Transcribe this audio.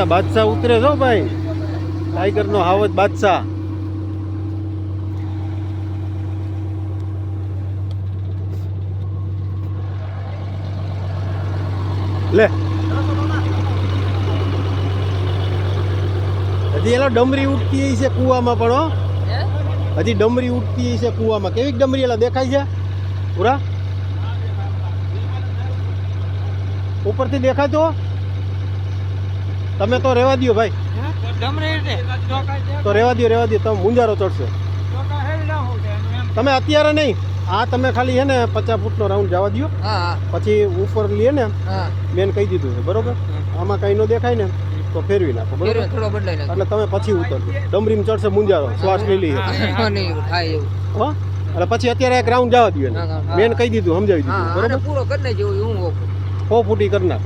બાદશાહ ઉતરે છો ભાઈ? ટાઈગર નો હાવત બાદશાહ. લે. હજી એલા ડમરી ઉઠતી છે કુવામાં પણ હો. હજી ડમરી ઉઠતી છે કૂવામાં. કેવી ડમરી એલા દેખાય છે? પૂરા ઉપરથી દેખાય તો? તમે તો રહેવા દ્યો ભાઈ તો રહેવા દ્યો રહેવા દો તમે મુંજારો ચડશે તમે અત્યારે નહીં આ તમે ખાલી છે ને પચાસ ફૂટનો રાઉન્ડ જવા દ્યો પછી ઉપર લઈએ ને બેન મેન કહી દીધું છે બરોબર આમાં કઈ નો દેખાય ને તો ફેરવી નાખો બરોબર ફેરવે થોડો બદલાઈ નાખો એટલે તમે પછી ઉતરજો ડમરીમ ચડશે મુંજારો શ્વાસ લઈ લઈએ હા નહીં થાય એવું હો એટલે પછી અત્યારે એક રાઉન્ડ જવા હા. મેન કહી દીધું સમજાવી દીધું બરોબર પૂરો કરી નાખજો હું હોઉં. ફૂટી કરી નાખ